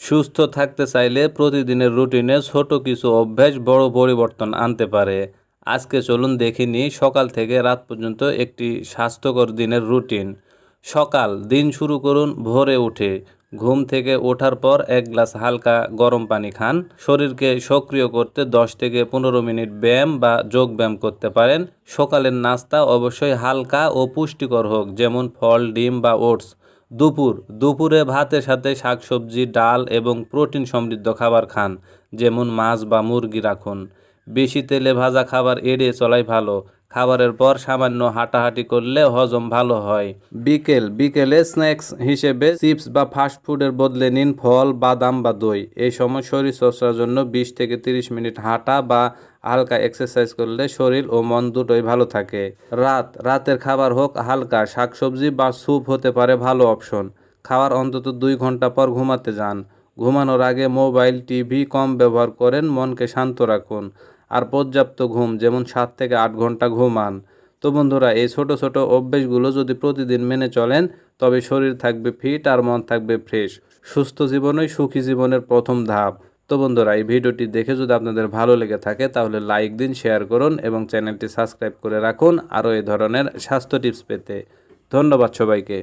সুস্থ থাকতে চাইলে প্রতিদিনের রুটিনে ছোট কিছু অভ্যাস বড় পরিবর্তন আনতে পারে। আজকে চলুন দেখিনি সকাল থেকে রাত পর্যন্ত একটি স্বাস্থ্যকর দিনের রুটিন। সকাল, দিন শুরু করুন ভোরে উঠে। ঘুম থেকে ওঠার পর এক গ্লাস হালকা গরম পানি খান। শরীরকে সক্রিয় করতে 10 থেকে পনেরো মিনিট ব্যায়াম বা যোগ ব্যায়াম করতে পারেন। সকালের নাস্তা অবশ্যই হালকা ও পুষ্টিকর হোক, যেমন ফল, ডিম বা ওটস। দুপুর, দুপুরে ভাতের সাথে শাকসবজি, ডাল এবং প্রোটিন সমৃদ্ধ খাবার খান, যেমন মাছ বা মুরগি রাখুন। বেশি তেলে ভাজা খাবার এড়িয়ে চলাই ভালো খাবারের পর সামান্য হাঁটাহাঁটি করলে হজম ভালো হয়। বিকেল, বিকেলে স্ন্যাক্স হিসেবে চিপস বা ফাস্ট ফুডের বদলে নিন ফল, বাদাম বা দই। এই সময় শরীর চর্চার জন্য বিশ থেকে তিরিশ মিনিট হাঁটা বা হালকা এক্সারসাইজ করলে শরীর ও মন দুটোই ভালো থাকে। রাত, রাতের খাবার হোক হালকা, শাকসবজি বা স্যুপ হতে পারে ভালো অপশন। খাওয়ার অন্তত দুই ঘণ্টা পর ঘুমাতে যান। ঘুমানোর আগে মোবাইল, টিভি কম ব্যবহার করেন, মনকে শান্ত রাখুন। আর পর্যাপ্ত ঘুম, যেমন সাত থেকে আট ঘণ্টা ঘুমান। তো বন্ধুরা, এই ছোট ছোট অভ্যেসগুলো যদি প্রতিদিন মেনে চলেন, তবে শরীর থাকবে ফিট আর মন থাকবে ফ্রেশ। সুস্থ জীবনই সুখী জীবনের প্রথম ধাপ। তো বন্ধুরা, এই ভিডিওটি দেখে যদি আপনাদের ভালো লেগে থাকে, তাহলে লাইক দিন, শেয়ার করুন এবং চ্যানেলটি সাবস্ক্রাইব করে রাখুন আরও এই ধরনের স্বাস্থ্য টিপস পেতে। ধন্যবাদ সবাইকে।